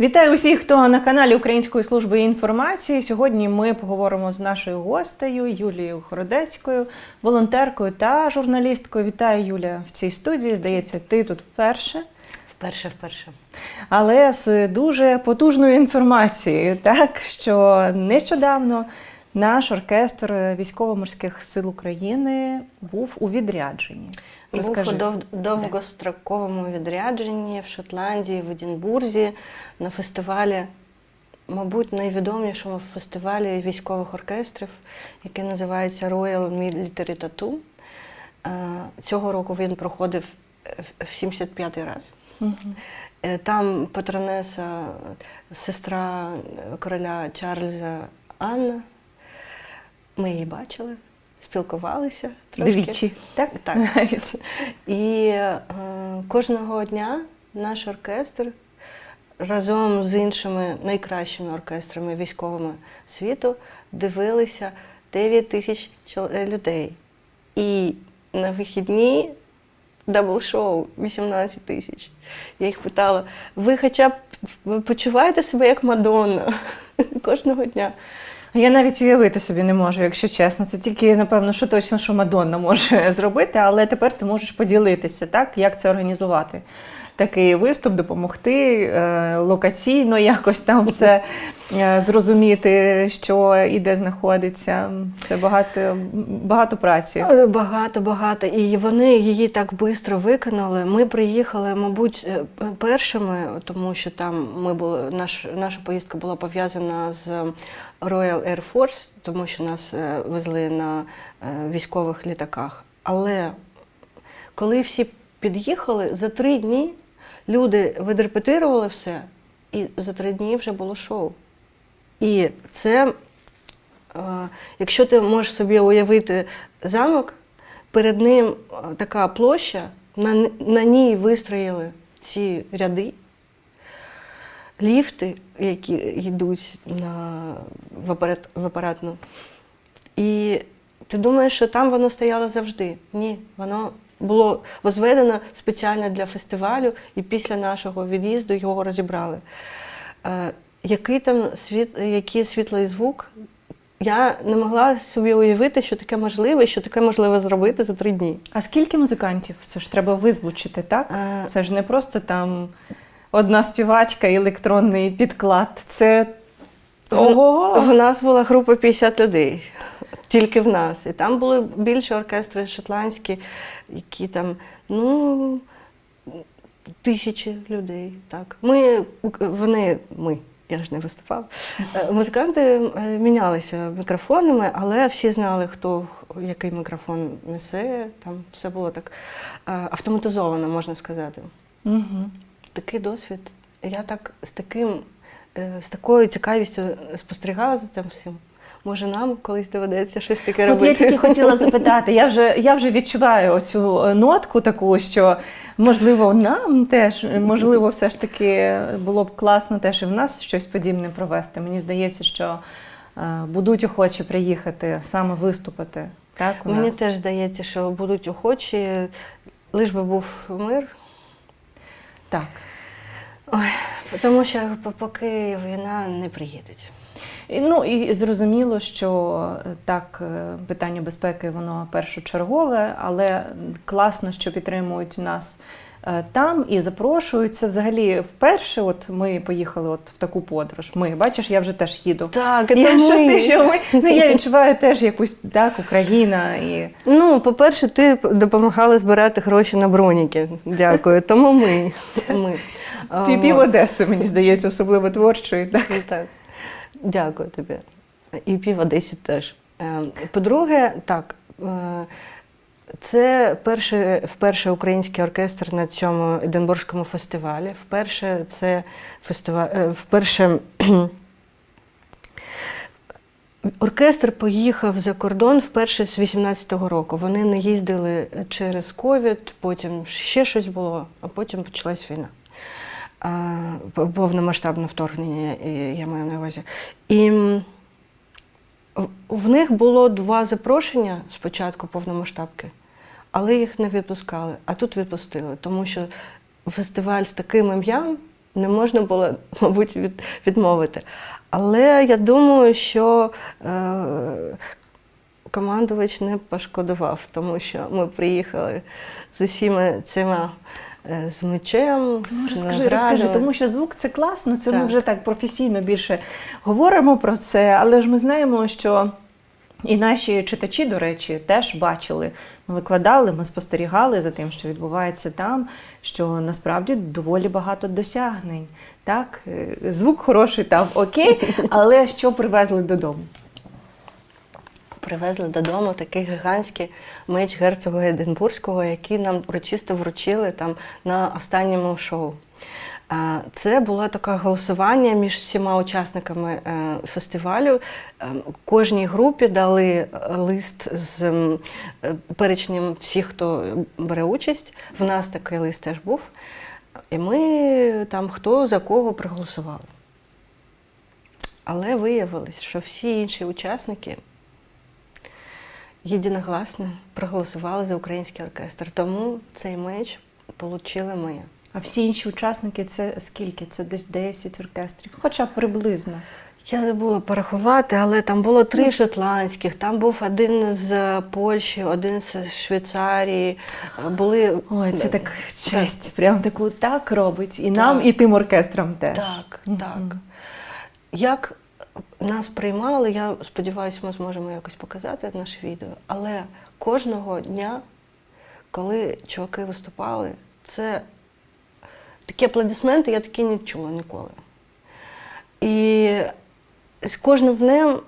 Вітаю усіх, хто на каналі Української служби інформації. Сьогодні ми поговоримо з нашою гостею Юлією Хородецькою, волонтеркою та журналісткою. Вітаю Юля в цій студії. Здається, ти тут вперше. Вперше, вперше. Але з дуже потужною інформацією, так що нещодавно наш оркестр військово-морських сил України був у відрядженні. Був у довгостроковому відрядженні в Шотландії, в Едінбурзі на фестивалі, мабуть, найвідомішому фестивалі військових оркестрів, який називається Royal Military Tattoo. Е, Цього року він проходив в- в 75-й раз. Е, Там патронеса, сестра короля Чарльза Анна. Ми її бачили, спілкувалися трошки. Двічі, так? Так. Навіть. І е, кожного дня наш оркестр разом з іншими найкращими оркестрами військовими світу дивилися 9 тисяч е, людей. І на вихідні дабл-шоу 18 тисяч. Я їх питала: ви хоча б почуваєте себе як Мадонна кожного дня? Я навіть уявити собі не можу, якщо чесно. Це тільки, напевно, що точно, що Мадонна може зробити, але тепер ти можеш поділитися, так, як це організувати. Такий виступ, допомогти е, локаційно якось там все е, зрозуміти, що і де знаходиться. Це багато, багато праці. Е, Багато, багато. І вони її так швидко виконали. Ми приїхали, мабуть, першими, тому що там ми були, наш, наша поїздка була пов'язана з Royal Air Force, тому що нас везли на військових літаках. Але коли всі під'їхали, за три дні люди відрепетирували все, і за три дні вже було шоу. І це Е, Якщо ти можеш собі уявити замок, перед ним е, така площа, на, на ній вистроїли ці ряди, ліфти, які йдуть на, в, апарат, в апаратну. І ти думаєш, що там воно стояло завжди. Ні, воно було возведено спеціально для фестивалю, і після нашого від'їзду його розібрали. Е, який там світ, який світлий звук, я не могла собі уявити, що таке можливе, і що таке можливо зробити за три дні. А скільки музикантів? Це ж треба визвучити, так? Е, Це ж не просто там одна співачка і електронний підклад. Це В ого! нас була група 50 людей, тільки в нас. І там були більше оркестри шотландські, які там, ну, тисячі людей. Так. Ми, вони, ми, я ж не виступав. Е, Музиканти е, мінялися мікрофонами, але всі знали, хто який мікрофон несе. Там все було так е, автоматизовано, можна сказати. Угу. такий досвід. Я так з таким, з такою цікавістю спостерігала за цим всім. Може, нам колись доведеться щось таке От я тільки хотіла запитати, я вже, я вже відчуваю оцю е, нотку таку, що можливо нам теж, можливо, все ж таки було б класно теж і в нас щось подібне провести. Мені здається, що е, будуть охочі приїхати, саме виступити. Так, у Мені нас. теж здається, що будуть охочі, лиш би був мир. Так. Ой, тому що по- поки війна не приїдуть. Ну і зрозуміло, що е, так, е, питання безпеки воно першочергове, але класно, що підтримують нас е, там і запрошують. Це взагалі вперше. От ми поїхали от в таку подорож. Ми бачиш, я вже теж їду. Так, Я, це що ти, що ми. Ну я відчуваю теж якусь так, Україна і Ну, по-перше, ти допомагала збирати гроші на броніки. Дякую. Тому ми. ми. Пів Одеси, мені здається, особливо творчої. Так. Ну, Так. Дякую тобі. І пів Одесі теж. Е, По-друге, так. е, Це перший, вперше український оркестр на цьому Единбурзькому фестивалі. Вперше це фестиваль, вперше оркестр поїхав за кордон вперше з 18-го року. Вони не їздили через ковід, потім ще щось було, а потім почалась війна. Повномасштабне вторгнення, я маю на увазі. І в- них було два запрошення спочатку повномасштабки, але їх не відпускали, а тут відпустили, тому що фестиваль з таким ім'ям не можна було, мабуть, від, відмовити. Але я думаю, що е, командувач не пошкодував, тому що ми приїхали з усіма цими з мечем. Ну, розкажи, наградами. розкажи, тому що звук це класно, це ми вже так професійно більше говоримо про це, але ж ми знаємо, що і наші читачі, до речі, теж бачили. Ми викладали, ми спостерігали за тим, що відбувається там, що насправді доволі багато досягнень. Так, Е, звук хороший там, окей, але що привезли додому? Привезли додому такий гігантський меч герцога Единбурзького, який нам урочисто вручили там на останньому шоу. Це було таке голосування між всіма учасниками е, фестивалю. Е, Кожній групі дали е, лист з перечнем всіх, хто бере участь. В нас такий лист теж був. І ми там хто за кого проголосували. Але виявилось, що всі інші учасники єдиногласно проголосували за український оркестр. Тому цей меч отримали ми. А всі інші учасники це скільки? Це десь 10 оркестрів, хоча б приблизно. Я забула порахувати, але там було три шотландських, там був один з Польщі, один з Швейцарії. Були Ой, це так честь, прям таку так робить. І нам, і тим оркестрам теж. Так, так. Як нас приймали, я сподіваюся, ми зможемо якось показати наше відео. Але кожного дня, коли чуваки виступали, це такі аплодисменти, я такі не чула ніколи. І з кожним днем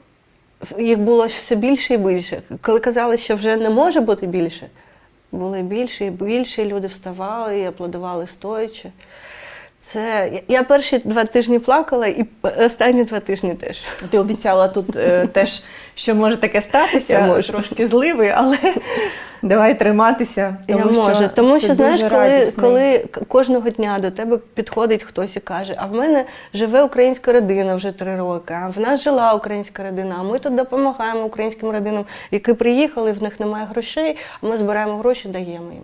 їх було все більше і більше. Коли казали, що вже не може бути більше, були більше і більше, люди вставали і аплодували стоячи. Це я- перші два тижні плакала, і останні два тижні теж. Ти обіцяла тут е, теж, що може таке статися, Я можу. трошки зливий, але давай триматися. Тому я можу. що Тому це що знаєш, коли, коли кожного дня до тебе підходить хтось і каже, а в мене живе українська родина вже три роки, а в нас жила українська родина, а ми тут допомагаємо українським родинам, які приїхали, в них немає грошей, а ми збираємо гроші, даємо їм.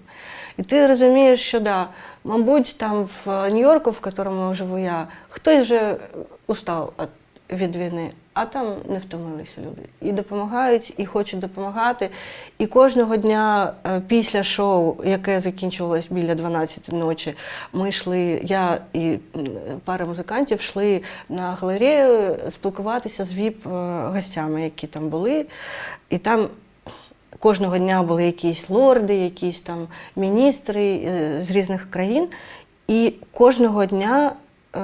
І ти розумієш, що да, мабуть, там в Нью-Йорку, в якому живу я, хтось вже устав від війни, а там не втомилися люди. І допомагають, і хочуть допомагати. І кожного дня е, після шоу, яке закінчувалось біля 12 ночі, ми йшли, я і пара музикантів йшли на галерею спілкуватися з ВІП-гостями, які там були. І там кожного дня були якісь лорди, якісь там міністри е, з різних країн. І кожного дня е,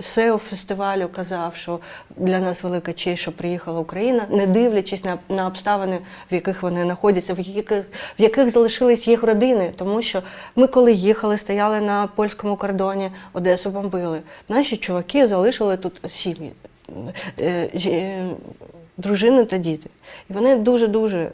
SEO фестивалю казав, що для нас велика честь, що приїхала Україна, не дивлячись на, на обставини, в яких вони знаходяться, в яких, в яких залишились їх родини. Тому що ми, коли їхали, стояли на польському кордоні, Одесу бомбили. Наші чуваки залишили тут сім'ї. Е, е, Дружини та діти. І вони дуже-дуже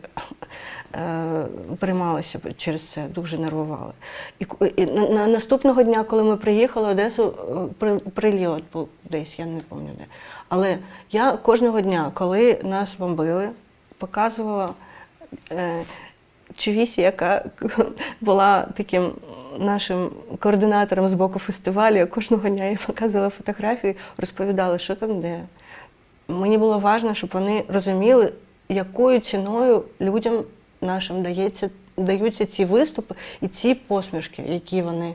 е, переймалися через це, дуже нервували. І, і на, на наступного дня, коли ми приїхали в Одесу, при, прильот був десь, я не пам'ятаю де. Але я кожного дня, коли нас бомбили, показувала е, Чувісі, яка була таким нашим координатором з боку фестивалю. Я кожного дня їй показувала фотографії, розповідала, що там де. Мені було важливо, щоб вони розуміли, якою ціною людям нашим дається, даються ці виступи і ці посмішки, які вони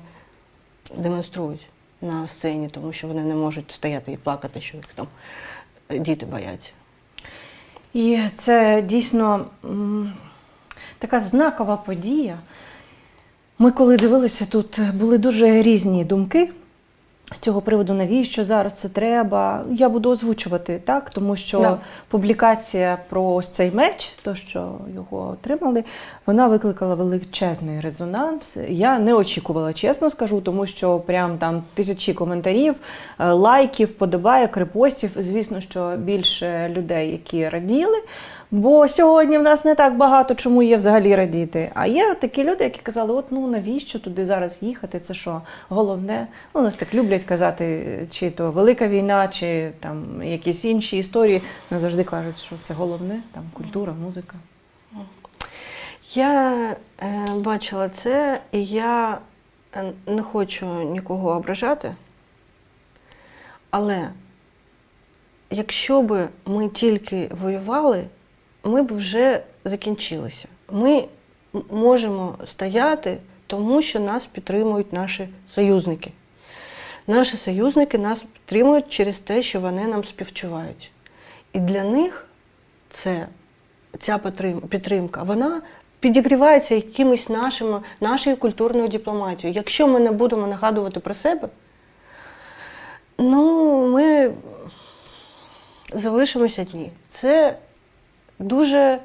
демонструють на сцені, тому що вони не можуть стояти і плакати, що їх там діти бояться. І це дійсно така знакова подія. Ми, коли дивилися, тут були дуже різні думки з цього приводу, навіщо зараз це треба. Я буду озвучувати так, тому що Да. публікація про ось цей меч, то що його отримали, вона викликала величезний резонанс. Я не очікувала, чесно скажу, тому що прям там тисячі коментарів, е, лайків, подобайок, репостів. Звісно, що більше людей, які раділи. Бо сьогодні в нас не так багато чому є взагалі радіти. А є такі люди, які казали: от ну навіщо туди зараз їхати? Це що головне? Ну, нас так люблять казати, чи то велика війна, чи там якісь інші історії. Вони завжди кажуть, що це головне, там культура, музика. Я е, бачила це, і я е, не хочу нікого ображати. Але якщо б ми тільки воювали, ми б вже закінчилися. Ми можемо стояти, тому що нас підтримують наші союзники. Наші союзники нас підтримують через те, що вони нам співчувають. І для них це, ця підтримка, вона підігрівається якимось нашим, нашою культурною дипломатією. Якщо ми не будемо нагадувати про себе, ну, ми залишимося одні. Це дуже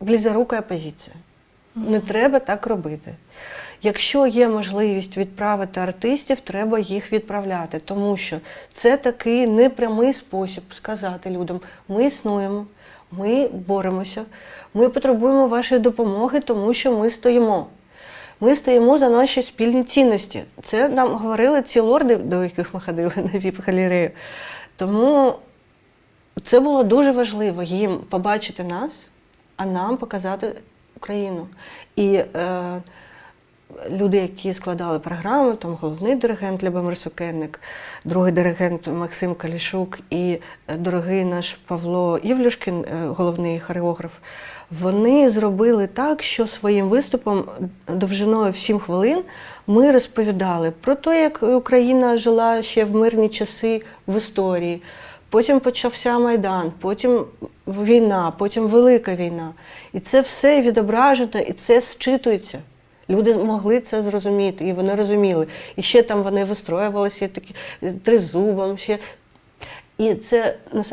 близорука позиція. Не треба так робити. Якщо є можливість відправити артистів, треба їх відправляти, тому що це такий непрямий спосіб сказати людям: ми існуємо, ми боремося, ми потребуємо вашої допомоги, тому що ми стоїмо. Ми стоїмо за наші спільні цінності. Це нам говорили ці лорди, до яких ми ходили на віп-галерею. Тому це було дуже важливо їм побачити нас, а нам показати Україну. І е, люди, які складали програму, там головний диригент Любомир Сукенник, другий диригент Максим Калішук і е, дорогий наш Павло Івлюшкін, е, головний хореограф, вони зробили так, що своїм виступом довжиною в 7 хвилин ми розповідали про те, як Україна жила ще в мирні часи в історії. Потім почався Майдан, потім війна, потім велика війна. І це все відображено, і це зчитується. Люди могли це зрозуміти, і вони розуміли. І ще там вони вистроювалися такі е, тризубом. Ще. І це на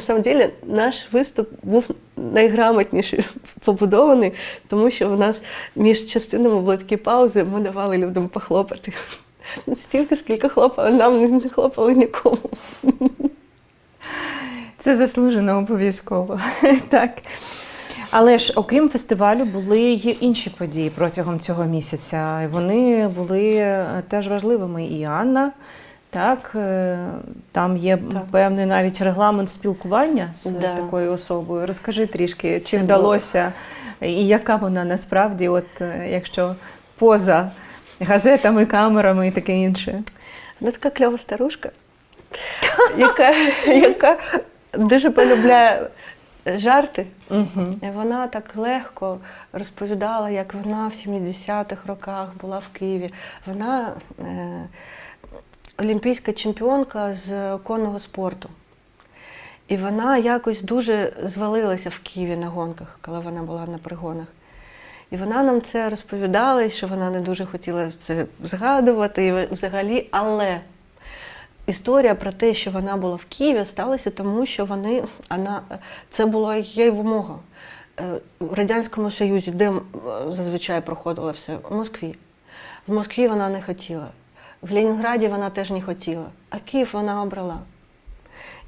самом, деле наш виступ був найграмотніше побудований, тому що в нас між частинами були такі паузи, ми давали людям похлопати. Стільки, скільки хлопали, нам не хлопали нікому. Це заслужено обов'язково. так. Але ж окрім фестивалю, були й інші події протягом цього місяця. І Вони були е, теж важливими. І Анна, так, е, там є Так. певний навіть регламент спілкування з Да. такою особою. Розкажи трішки, чи Це було- вдалося, і яка вона насправді, от е, якщо поза газетами, камерами і таке інше. Вона така кльова старушка, яка, яка дуже полюбляє жарти. Угу. І вона так легко розповідала, як вона в 70-х роках була в Києві. Вона е, олімпійська чемпіонка з конного спорту. І вона якось дуже звалилася в Києві на гонках, коли вона була на пригонах. І вона нам це розповідала, і що вона не дуже хотіла це згадувати і взагалі, але історія про те, що вона була в Києві, сталася тому, що вони, вона, це була її вимога. Е, В Радянському Союзі, де зазвичай проходило все, в Москві. В Москві вона не хотіла. В Ленінграді вона теж не хотіла, а Київ вона обрала.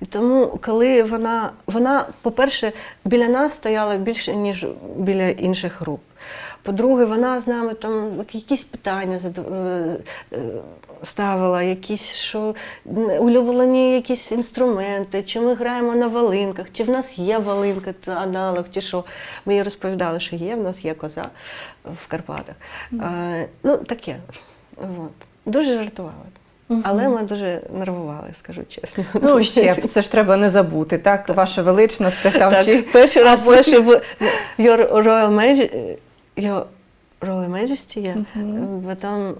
І тому, коли вона, вона, по-перше, біля нас стояла більше, ніж біля інших груп. По-друге, вона з нами там якісь питання е, е, ставила, якісь що улюблені якісь інструменти, чи ми граємо на волинках, чи в нас є волинка, це аналог, чи що. Ми їй розповідали, що є, в нас є коза в Карпатах. Е, ну, таке. От. Дуже Але ми дуже нервували, скажу чесно. Ну, ще це ж треба не забути, так? Ваша величність, там Так, чи перший раз перший в Your Royal Majesty, Your Royal Majesty є, потім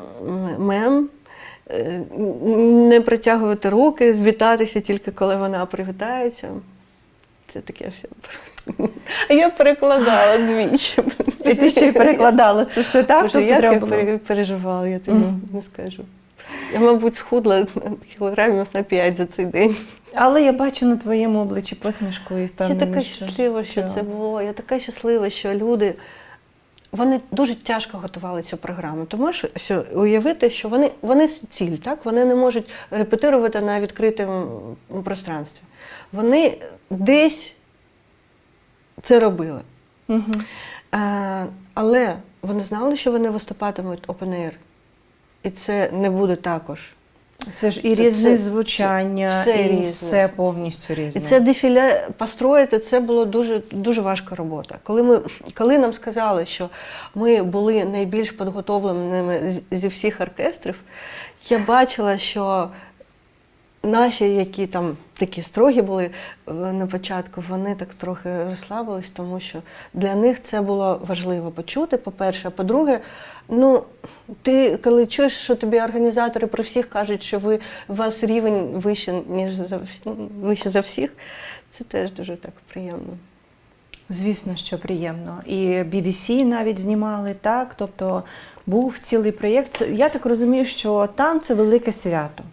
мем, е, не притягувати руки, вітатися тільки коли вона привітається. Це таке все. А я перекладала двічі. І ти ще й перекладала це все так, Боже, тобто треба я переживала, я тобі не скажу. Я, мабуть, схудла кілограмів на 5 за цей день. Але я бачу на твоєму обличчі посмішку і Я така щаслива, що це було. Я така щаслива, що люди. Вони дуже тяжко готували цю програму, тому що, уявити, що вони, вони ціль, так? вони не можуть репетирувати на відкритому пространстві. Вони десь це робили. Мгм. Е, але вони знали, що вони виступатимуть open air. І це не буде також. Це ж і різне це- звучання, все і різне. все повністю різне. І це дефіле построїти це було дуже, дуже важка робота. Коли, ми, коли нам сказали, що ми були найбільш підготовленими зі всіх оркестрів, я бачила, що наші, які там такі строгі були е, на початку, вони так трохи розслабились, тому що для них це було важливо почути, по-перше. А по-друге, ну ти коли чуєш, що тобі організатори про всіх кажуть, що ви у вас рівень вище, ніж за вище за всіх, це теж дуже так приємно. Звісно, що приємно. І BBC навіть знімали так. Тобто був цілий проєкт. Я так розумію, що там це велике свято.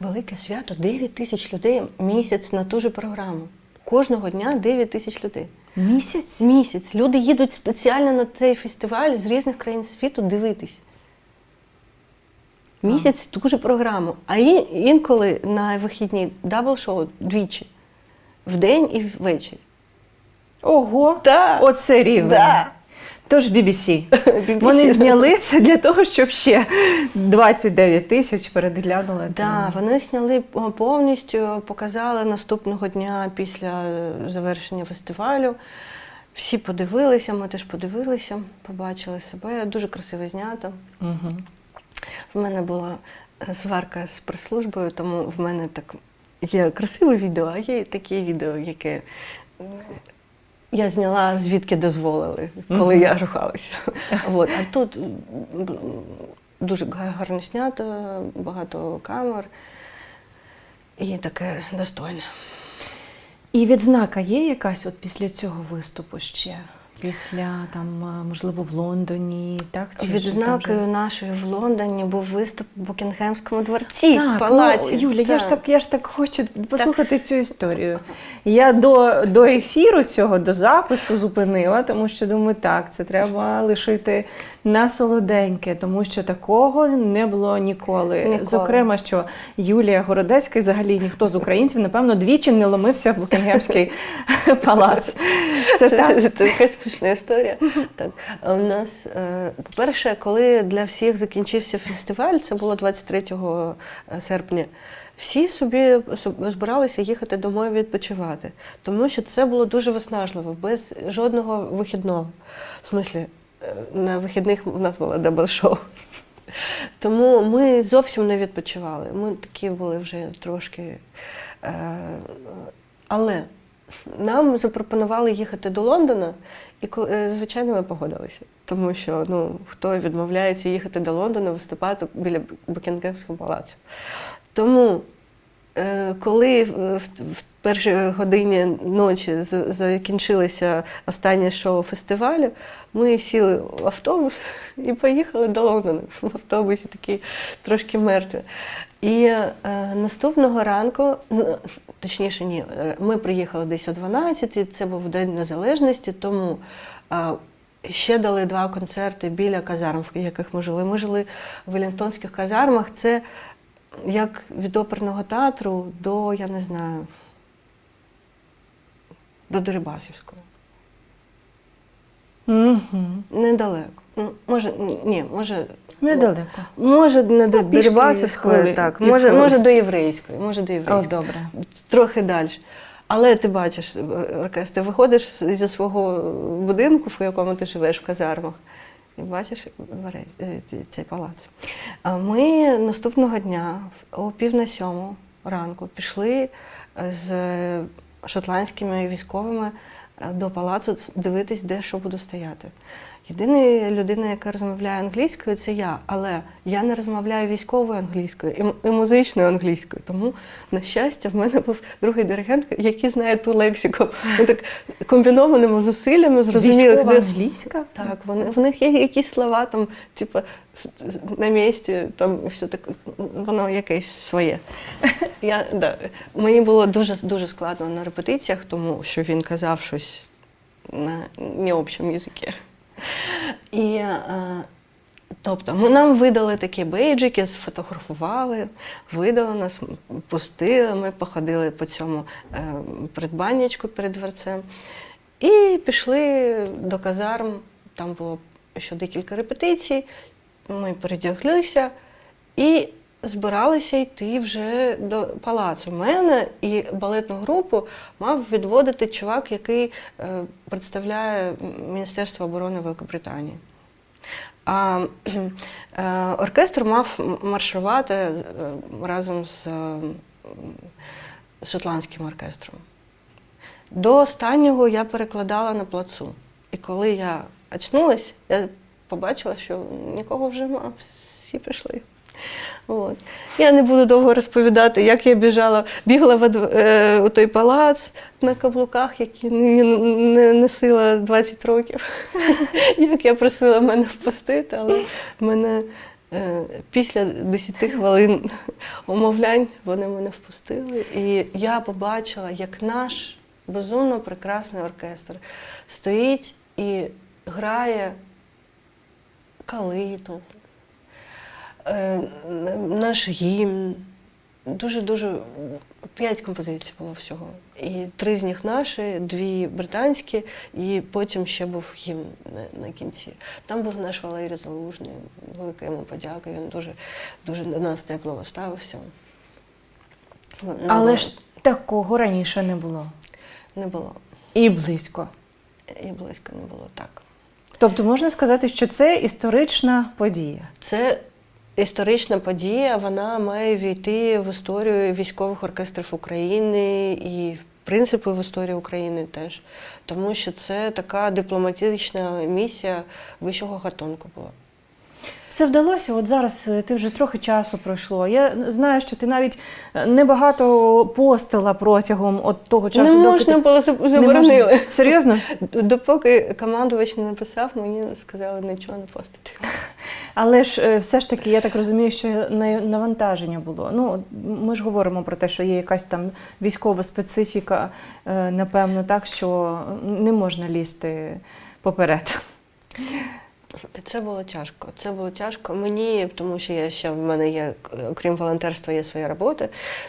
Велике свято 9 тисяч людей місяць на ту же програму. Кожного дня 9 тисяч людей. Місяць? Місяць. Люди їдуть спеціально на цей фестиваль з різних країн світу дивитись. Місяць ту же програму. А інколи на вихідні дабл-шоу двічі. Вдень і ввечері. Ого! Так. Оце рівень. Да. Тож BBC. BBC. Вони зняли це для того, щоб ще 29 тисяч переглянули. Так, вони зняли повністю, показали наступного дня після е, завершення фестивалю. Всі подивилися, ми теж подивилися, побачили себе. Дуже красиво знято. Угу. В мене була е, сварка з прес-службою, тому в мене так є красиве відео, а є таке відео, яке я зняла звідки дозволили, коли я рухалася. От. А тут дуже гарно знято, багато камер і таке достойне. І відзнака є якась от після цього виступу ще? Після там, можливо, в Лондоні, так? Чи Відзнакою вже? нашої в Лондоні був виступ в Букінгемському дворці, Так, палаці. Ну, Юля, я ж Так. так, я ж так хочу послухати цю історію. Я до, до ефіру цього, до запису зупинила, тому що думаю, так, це треба лишити на солоденьке, тому що такого не було ніколи. Ніколи. Зокрема, що Юлія Городецька, і взагалі ніхто з українців, напевно, двічі не ломився в Букінгемський палац. Це так. Смішна історія. Так, у нас, е, по-перше, коли для всіх закінчився фестиваль, це було 23 серпня. Всі собі збиралися їхати домой відпочивати, тому що це було дуже виснажливо, без жодного вихідного. В смислі, е, на вихідних у нас було дабл-шоу. Тому ми зовсім не відпочивали. Ми такі були вже трошки. Е, але нам запропонували їхати до Лондона, і е, звичайно, ми погодилися. Тому що ну, хто відмовляється їхати до Лондона виступати біля Букінгемського палацу. Тому, е, коли в, першій годині ночі закінчилося останнє шоу фестивалю, ми сіли в автобус і поїхали до Лондона в автобусі такі трошки мертві. І е, наступного ранку, точніше, ні, е, ми приїхали десь о 12, це був День Незалежності, тому ще дали два концерти біля казарм, в яких ми жили. Ми жили в Велінгтонських казармах. Це як від оперного театру до, я не знаю, до Дерибасівського. Мгм. Недалеко. Ну, може, ні, ні, може. Недалеко. Може, не до Ну, хвили- так, може, може до єврейської, може до О, добре. Трохи далі. Але ти бачиш оркестр, ти виходиш зі свого будинку, в якому ти живеш в казармах, і бачиш е, ці- цей палац. А ми наступного дня о пів на сьому ранку пішли з шотландськими військовими е, до палацу дивитись, де що буде стояти. Єдина людина, яка розмовляє англійською, це я. Але я не розмовляю військовою англійською і, музичною англійською. Тому, на щастя, в мене був другий диригент, який знає ту лексику. Ми так комбінованими зусиллями зрозуміли, Військова англійська? так, вони, в них є якісь слова, там, типу, на місці, там все так, воно якесь своє. Я, да, мені було дуже, дуже складно на репетиціях, тому що він казав щось на необщому язикі. І, е, тобто, ми, нам видали такі бейджики, сфотографували, видали нас, пустили, ми походили по цьому е, придбаннячку перед дверцем. І пішли до казарм, там було ще декілька репетицій, ми передяглися і збиралися йти вже до палацу. Мене і балетну групу мав відводити чувак, який е, представляє Міністерство оборони Великобританії. А е, оркестр мав марширувати е, разом з шотландським оркестром. До останнього я перекладала на плацу. І коли я очнулась, я побачила, що нікого вже нема, всі прийшли. От. Я не буду довго розповідати, як я біжала, бігла в, е, у той палац на каблуках, які не, не носила 20 років. як я просила мене впустити, але мене е, після 10 хвилин умовлянь вони мене впустили. І я побачила, як наш безумно прекрасний оркестр стоїть і грає калиту, наш гімн. Дуже-дуже п'ять композицій було всього. І три з них наші, дві британські, і потім ще був гімн на, на кінці. Там був наш Валерій Залужний, велика йому подяка. Він дуже, дуже до нас тепло ставився. Ну, Але ж такого раніше не було. не було. І близько. І близько не було так. Тобто можна сказати, що це історична подія. Це історична подія, вона має війти в історію військових оркестрів України і, в принципі, в історію України теж. Тому що це така дипломатична місія вищого гатунку була. Все вдалося. От зараз е, ти вже трохи часу пройшло. Я знаю, що ти навіть е, небагато постила протягом от того часу. не можна було Не заборонили. можна? Серйозно? Допоки командувач не написав, мені сказали нічого не постити. Але ж е, все ж таки, я так розумію, що на- навантаження було. Ну, ми ж говоримо про те, що є якась там військова специфіка, напевно, так, що не можна лізти поперед. Це було тяжко. Це було тяжко мені, тому що я ще в мене є, окрім волонтерства, є своя робота,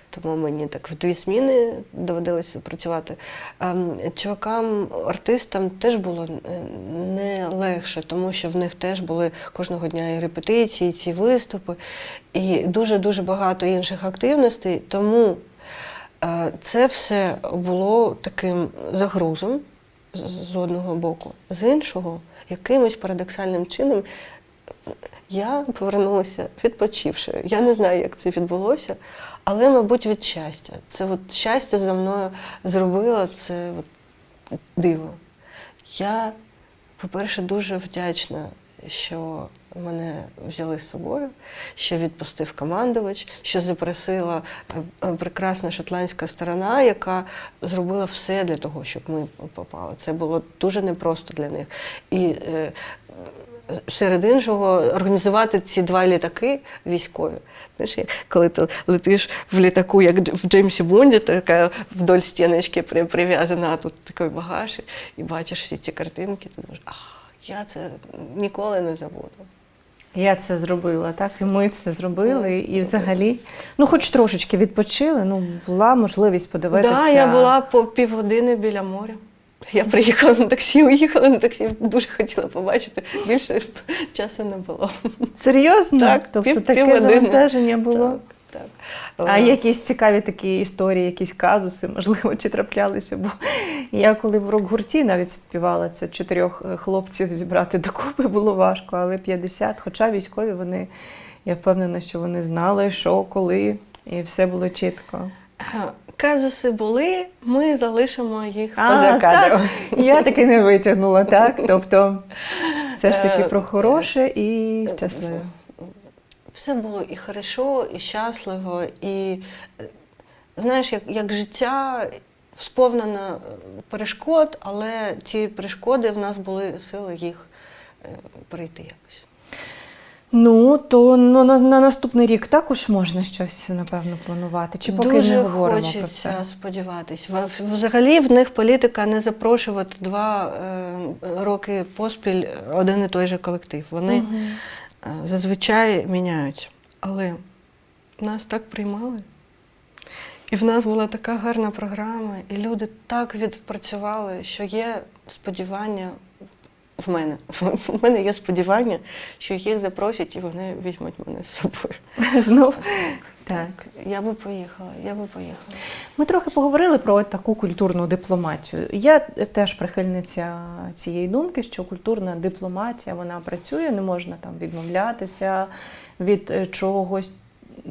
тому мені так в дві зміни доводилося працювати. Ем, Чувакам, артистам теж було е, не легше, тому що в них теж були кожного дня і репетиції, і ці виступи, і дуже-дуже багато інших активностей. Тому е, це все було таким загрузом з- одного боку, з іншого, якимось парадоксальним чином я повернулася відпочивши. Я не знаю, як це відбулося, але, мабуть, від щастя. Це от щастя за мною зробило це от диво. Я, по-перше, дуже вдячна, що мене взяли з собою, що відпустив командувач, що запросила е, е, прекрасна шотландська сторона, яка зробила все для того, щоб ми попали. Це було дуже непросто для них. І е, серед іншого організувати ці два літаки військові. Знаєш, коли ти летиш в літаку, як в Джеймсі Бонді, така вдоль стіночки при- прив'язана, а тут такий багаж, і бачиш всі ці картинки, ти думаєш, а я це ніколи не забуду. Я це зробила, так? І ми це зробили. Ми це І взагалі, ну, хоч трошечки відпочили, ну, була можливість подивитися. Так, да, я була по півгодини біля моря. Я приїхала на таксі, уїхала на таксі, дуже хотіла побачити. Більше часу не було. Серйозно? Так, тобто пів- таке завантаження було. Так, так. А Е, якісь цікаві такі історії, якісь казуси, можливо, чи траплялися? Бо я коли в рок-гурті навіть співала це чотирьох е, хлопців зібрати докупи, було важко, але 50. Хоча військові вони, я впевнена, що вони знали, що, коли, і все було чітко. е, Казуси були, ми залишимо їх А, поза кадром. так. Я таки не витягнула, так? Тобто, все ж таки про хороше і щасливе. Все було і хорошо, і щасливо, і е, знаєш, як, як життя сповнено е, перешкод, але ці перешкоди в нас були сили їх е, перейти якось. Ну, то ну, на, на наступний рік також можна щось, напевно, планувати. Чи поки Дуже не говоримо про хочеться це? сподіватись. Взагалі в них політика не запрошувати два е, роки поспіль один і той же колектив. Вони Мгм. Е, зазвичай міняють. Але нас так приймали. І в нас була така гарна програма, і люди так відпрацювали, що є сподівання в мене. В мене є сподівання, що їх запросять і вони візьмуть мене з собою. Знов. Так. Я би поїхала, я би поїхала. Ми трохи поговорили про таку культурну дипломатію. Я теж прихильниця цієї думки, що культурна дипломатія вона працює, не можна там відмовлятися від е, чогось.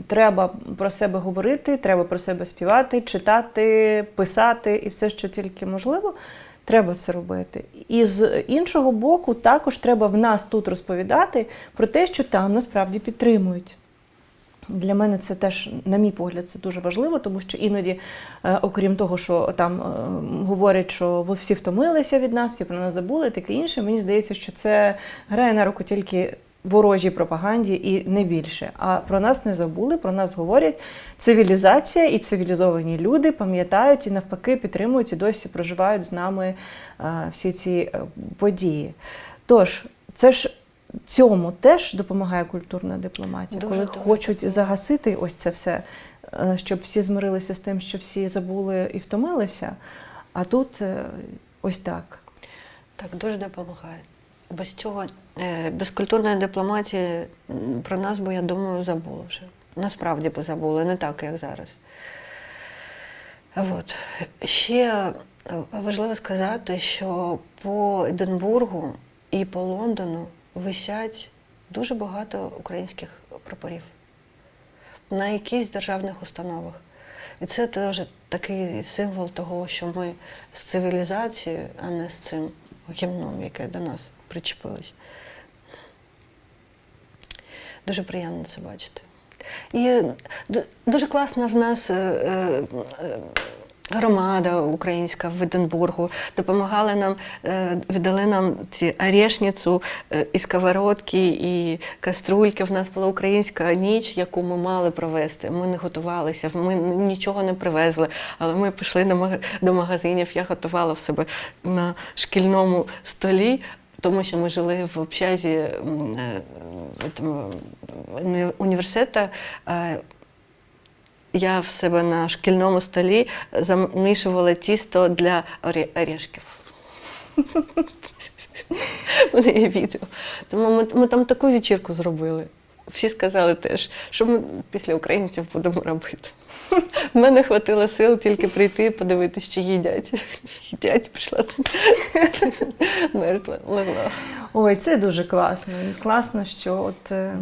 треба про себе говорити, треба про себе співати, читати, писати і все, що тільки можливо. Треба це робити. І з іншого боку, також треба в нас тут розповідати про те, що там насправді підтримують. Для мене це теж, на мій погляд, це дуже важливо, тому що іноді, е, окрім того, що там е, говорять, що ви всі втомилися від нас, всі про нас забули, таке інше, мені здається, що це грає на руку тільки ворожій пропаганді і не більше. А про нас не забули, про нас говорять цивілізація і цивілізовані люди пам'ятають і навпаки підтримують і досі проживають з нами е, всі ці е, події. Тож, це ж цьому теж допомагає культурна дипломатія, Дуже, коли дуже хочуть допомагає. загасити ось це все, е, щоб всі змирилися з тим, що всі забули і втомилися. А тут ось так. Так, дуже допомагає. Без цього, е, без культурної дипломатії про нас би, я думаю, забули вже. Насправді би забули, не так, як зараз. От. Ще е, важливо сказати, що по Единбургу і по Лондону висять дуже багато українських прапорів на якихось державних установах. І це теж такий символ того, що ми з цивілізацією, а не з цим гімном, яке до нас причепилось. Дуже приємно це бачити. І дуже класна в нас е, е, е, громада українська в Единбургу. Допомагали нам, е, віддали нам ці орешницю е, і сковородки, і каструльки. В нас була українська ніч, яку ми мали провести. Ми не готувалися, ми нічого не привезли, але ми пішли до магазинів. Я готувала в себе на шкільному столі. Тому що ми жили в общазі е, університету. Я в себе на шкільному столі замішувала тісто для орешків. У є відео. Тому ми, ми там таку вечірку зробили. Всі сказали теж, що ми після українців будемо робити. У мене хватило сил тільки прийти і подивитися, чи їдять. Їдять, пішла мертва легла. Ой, це дуже класно. І класно, що от е,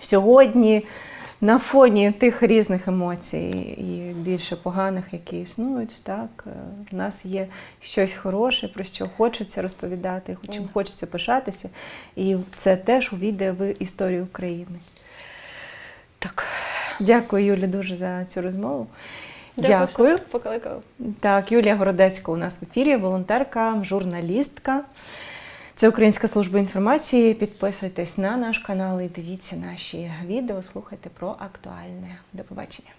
сьогодні на фоні тих різних емоцій і більше поганих, які існують, так, е, в нас є щось хороше, про що хочеться розповідати, чим хочеться пишатися. І це теж увійде в історію України. Так. Дякую, Юлі, дуже за цю розмову. Дякую. що Покликав. Так, Юлія Городецька у нас в ефірі, волонтерка, журналістка. Це Українська служба інформації. Підписуйтесь на наш канал і дивіться наші відео, слухайте про актуальне. До побачення.